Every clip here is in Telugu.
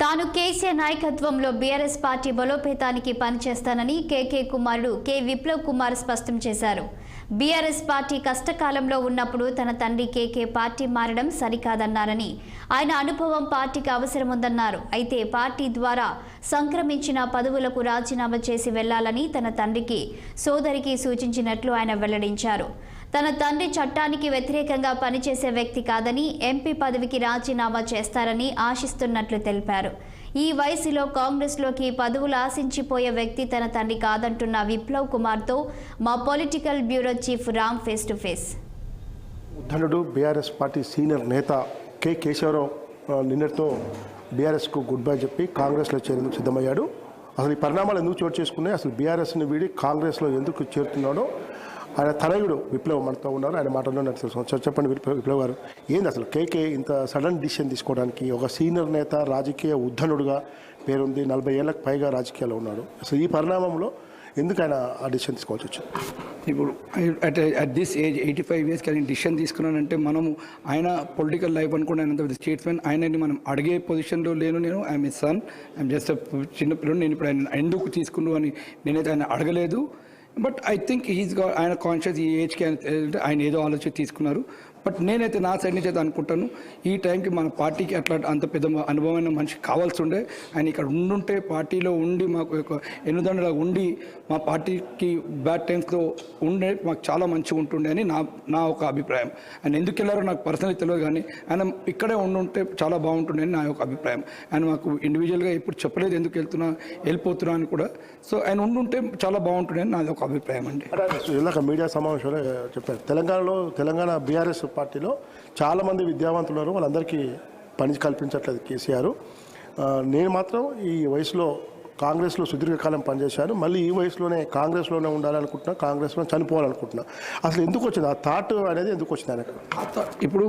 తాను కేసీఆర్ నాయకత్వంలో బీఆర్ఎస్ పార్టీ బలోపేతానికి పనిచేస్తానని కేకే కుమారుడు కె విప్లవ్ కుమార్ స్పష్టం చేశారు. బీఆర్ఎస్ పార్టీ కష్టకాలంలో ఉన్నప్పుడు తన తండ్రి కేకే పార్టీ మారడం సరికాదన్నారని ఆయన అనుభవం పార్టీకి అవసరముందన్నారు. అయితే పార్టీ ద్వారా సంక్రమించిన పదవులకు రాజీనామా చేసి వెళ్ళాలని తన తండ్రికి సోదరికి సూచించినట్లు ఆయన వెల్లడించారు. తన తండ్రి చట్టానికి వ్యతిరేకంగా పనిచేసే వ్యక్తి కాదని ఎంపీ పదవికి రాజీనామా చేస్తారని ఆశిస్తున్నట్లు తెలిపారు. ఈ వయసులో కాంగ్రెస్లోకి పదవులు ఆశించిపోయే వ్యక్తి తన తండ్రి కాదంటున్న విప్లవ్ కుమార్తో మా political bureau chief Ram face to face. ఉద్ధనుడు BRS party senior నేత కె కేశవరావు నిన్నటితో బీఆర్ఎస్కు గుడ్ బై చెప్పి కాంగ్రెస్లో చేరేందుకు సిద్ధమయ్యాడు. అసలు ఈ పరిణామాలు ఎందుకు చోటు చేసుకున్నాయి? అసలు బీఆర్ఎస్ని వీడి కాంగ్రెస్లో ఎందుకు చేరుతున్నాడో ఆయన తనయుడు విప్లవ్ మనతో ఉన్నారు. ఆయన మాటల్లో నాకు తెలుసు చెప్పండి విప్లవ్ విప్లవ్ గారు. ఏంది అసలు కేకే ఇంత సడన్ డిసిషన్ తీసుకోవడానికి ఒక సీనియర్ నేత రాజకీయ ఉద్ధనుడుగా పేరుంది నలభై ఏళ్ళకి పైగా రాజకీయాల్లో ఉన్నాడు. అసలు ఈ పరిణామంలో ఎందుకు ఆయన ఆ డిసిషన్ తీసుకోవాల్సి వచ్చింది? ఇప్పుడు at at this age eighty five ఇయర్స్కి ఆయన డిసిషన్ తీసుకున్నానంటే మనము ఆయన పొలిటికల్ లైఫ్ అనుకుంటే ఆయన స్టేట్స్మెన్ ఆయనని మనం అడిగే పొజిషన్లో లేను నేను. I'm a son I'm just చిన్న పిల్లడు. నేను ఇప్పుడు ఆయన ఎందుకు తీసుకున్నాను అని నేనైతే ఆయన అడగలేదు. బట్ ఐ థింక్ హీస్ ఆయన కాన్షియస్ ఈ ఏజ్కి ఆయన ఆయన ఏదో ఆలోచన తీసుకున్నారు. బట్ నేనైతే నా సైడ్ నుంచి అయితే అనుకుంటాను ఈ టైంకి మన పార్టీకి అట్లా అంత పెద్ద అనుభవమైన మనిషి కావాల్సి ఉండే. ఆయన ఇక్కడ ఉండుంటే పార్టీలో ఉండి మాకు ఒక ఎన్నుదండలా ఉండి మా పార్టీకి బ్యాడ్ టైమ్స్లో ఉండే మాకు చాలా మంచిగా ఉంటుండే అని నా నా ఒక అభిప్రాయం. ఆయన ఎందుకు వెళ్ళారో నాకు పర్సనల్ తెలియదు కానీ ఆయన ఇక్కడే ఉండుంటే చాలా బాగుంటుండే అని నా యొక్క అభిప్రాయం. ఆయన మాకు ఇండివిజువల్గా ఎప్పుడు చెప్పలేదు ఎందుకు వెళ్తున్నా వెళ్ళిపోతున్నా అని కూడా. సో ఆయన ఉండుంటే చాలా బాగుంటుండే అని నాది ఒక అభిప్రాయం అండి. ఇలా మీడియా సమావేశంలో చెప్పారు. తెలంగాణలో తెలంగాణ బీఆర్ఎస్ పార్టీలో చాలామంది విద్యావంతులు ఉన్నారు. వాళ్ళందరికీ పని కల్పించట్లేదు కేసీఆర్. నేను మాత్రం ఈ వయసులో కాంగ్రెస్లో సుదీర్ఘకాలం పనిచేశాను మళ్ళీ ఈ వయసులోనే కాంగ్రెస్లోనే ఉండాలనుకుంటున్నా కాంగ్రెస్లో చనిపోవాలనుకుంటున్నా. అసలు ఎందుకు వచ్చింది? ఆ థాట్ అనేది ఎందుకు వచ్చింది ఆయనకు? ఇప్పుడు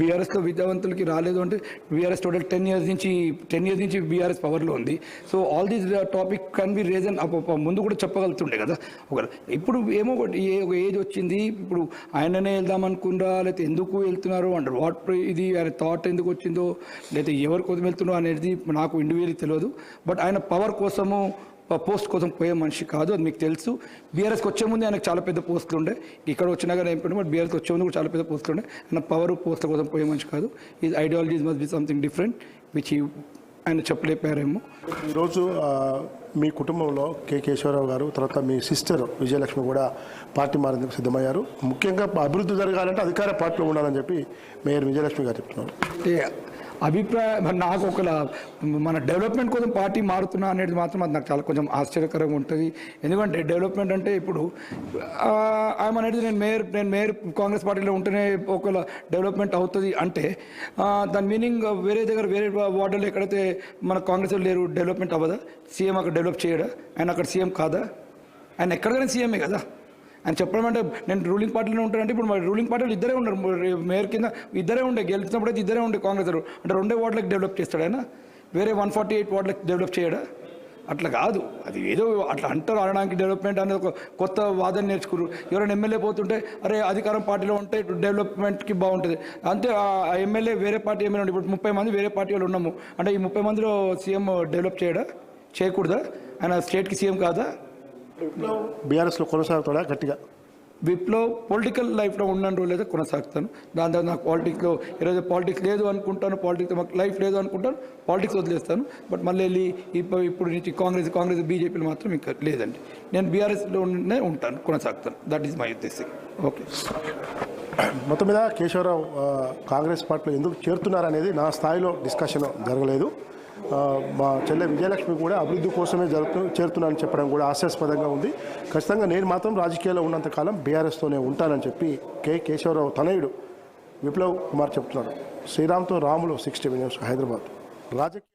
బీఆర్ఎస్లో విద్యావంతులకి రాలేదు అంటే బీఆర్ఎస్ టోటల్ టెన్ ఇయర్స్ నుంచి టెన్ ఇయర్స్ నుంచి బీఆర్ఎస్ పవర్లో ఉంది. So all these topic can be reason ముందు కూడా చెప్పగలుగుతుండే కదా. ఒక ఇప్పుడు ఏమో ఒకటి ఏ ఒక ఏజ్ వచ్చింది ఇప్పుడు ఆయననే వెళ్దాం అనుకున్నారా లేకపోతే ఎందుకు వెళ్తున్నారు అంటారు వాట్ ఇది ఆయన థాట్ ఎందుకు వచ్చిందో లేకపోతే ఎవరి కోసం వెళ్తున్నారో అనేది నాకు ఇండివిజువల్లీ తెలియదు. బట్ ఆయన పవర్ కోసము పోస్ట్ కోసం పోయే మనిషి కాదు అది మీకు తెలుసు. బీఆర్ఎస్కి వచ్చే ముందు ఆయనకు చాలా పెద్ద పోస్టులు ఉండే. ఇక్కడ వచ్చినా కానీ అయిపోయింది బట్ బీఆర్ఎస్కి వచ్చే ముందు కూడా చాలా పెద్ద పోస్టులు ఉండే. ఆయన పవర్ పోస్టుల కోసం పోయే మనిషి కాదు. ఈ ideologies must be something different which ఆయన చెప్పలేపారేమో. ఈరోజు మీ కుటుంబంలో కె కేశవరావు గారు తర్వాత మీ సిస్టర్ విజయలక్ష్మి కూడా పార్టీ మారేందుకు సిద్ధమయ్యారు. ముఖ్యంగా అభివృద్ధి జరగాలంటే అధికార పార్టీలో ఉండాలని చెప్పి మేయర్ విజయలక్ష్మి గారు చెప్తున్నారు. అభిప్రాయం నాకు ఒక మన డెవలప్మెంట్ కోసం పార్టీ మారుతున్నా అనేది మాత్రం అది నాకు చాలా కొంచెం ఆశ్చర్యకరంగా ఉంటుంది. ఎందుకంటే డెవలప్మెంట్ అంటే ఇప్పుడు ఆమె అనేది నేను మేయర్ నేను మేయర్ కాంగ్రెస్ పార్టీలో ఉంటేనే ఒకవేళ డెవలప్మెంట్ అవుతుంది అంటే దాని మీనింగ్ వేరే దగ్గర వేరే వార్డులో ఎక్కడైతే మన కాంగ్రెస్ లేరు డెవలప్మెంట్ అవ్వదా? సీఎం అక్కడ డెవలప్ చేయడా? ఆయన అక్కడ సీఎం కాదా? ఆయన ఎక్కడికైనా సీఎంఏ కదా? అని చెప్పడం అంటే నేను రూలింగ్ పార్టీలో ఉంటానంటే ఇప్పుడు మరి రూలింగ్ పార్టీలు ఇద్దరే ఉన్నారు. మేయర్ కింద ఇద్దరే ఉండే గెలిచినప్పుడు అయితే ఇద్దరే ఉండే కాంగ్రెస్ అంటే రెండే వార్డులకు డెవలప్ చేస్తాడు ఆయన? వేరే వన్ ఫార్టీ ఎయిట్ వార్డులకు డెవలప్ చేయడా? అట్లా కాదు. అది ఏదో అట్లా అంటారు అనడానికి డెవలప్మెంట్ అనేది ఒక కొత్త వాదన నేర్చుకున్నారు ఎవరైనా ఎమ్మెల్యే పోతుంటే అరే అధికారం పార్టీలో ఉంటే డెవలప్మెంట్కి బాగుంటుంది. అంతే ఆ ఎమ్మెల్యే వేరే పార్టీ ఎమ్మెల్యే ఇప్పుడు ముప్పై మంది వేరే పార్టీ వాళ్ళు ఉన్నాము. అంటే ఈ ముప్పై మందిలో సీఎం డెవలప్ చేయడా? చేయకూడదా? ఆయన స్టేట్కి సీఎం కాదా? బీఆర్ఎస్లో కొనసాగుతాడా గట్టిగా? విప్లవ్ పొలిటికల్ లైఫ్లో ఉన్న రోజులు అయితే కొనసాగుతాను. దాని తర్వాత నాకు పాలిటిక్స్లో ఈరోజు పాలిటిక్స్ లేదు అనుకుంటాను పాలిటిక్స్ మాకు లైఫ్ లేదు అనుకుంటాను పాలిటిక్స్ వదిలేస్తాను. బట్ మళ్ళీ వెళ్ళి ఇప్పుడు ఇప్పుడు నుంచి కాంగ్రెస్ కాంగ్రెస్ బీజేపీలో మాత్రం ఇంకా లేదండి. నేను బీఆర్ఎస్లోనే ఉంటాను కొనసాగుతాను. దట్ ఈస్ మై ఉద్దేశం. ఓకే. మొత్తం మీద కేశవరావు కాంగ్రెస్ పార్టీలో ఎందుకు చేరుతున్నారనేది నా స్థాయిలో డిస్కషన్ జరగలేదు. మా చెల్లె విజయలక్ష్మి కూడా అభివృద్ధి కోసమే జరుగుతూ చేరుతున్నానని చెప్పడం కూడా హాస్యాస్పదంగా ఉంది. ఖచ్చితంగా నేను మాత్రం రాజకీయాల్లో ఉన్నంతకాలం బీఆర్ఎస్తోనే ఉంటానని చెప్పి కె. కేశవరావు తనయుడు విప్లవ్ కుమార్ చెప్తున్నాడు శ్రీరామ్తో రాములు సిక్స్టీ మినిట్స్ హైదరాబాద్. రాజకీయ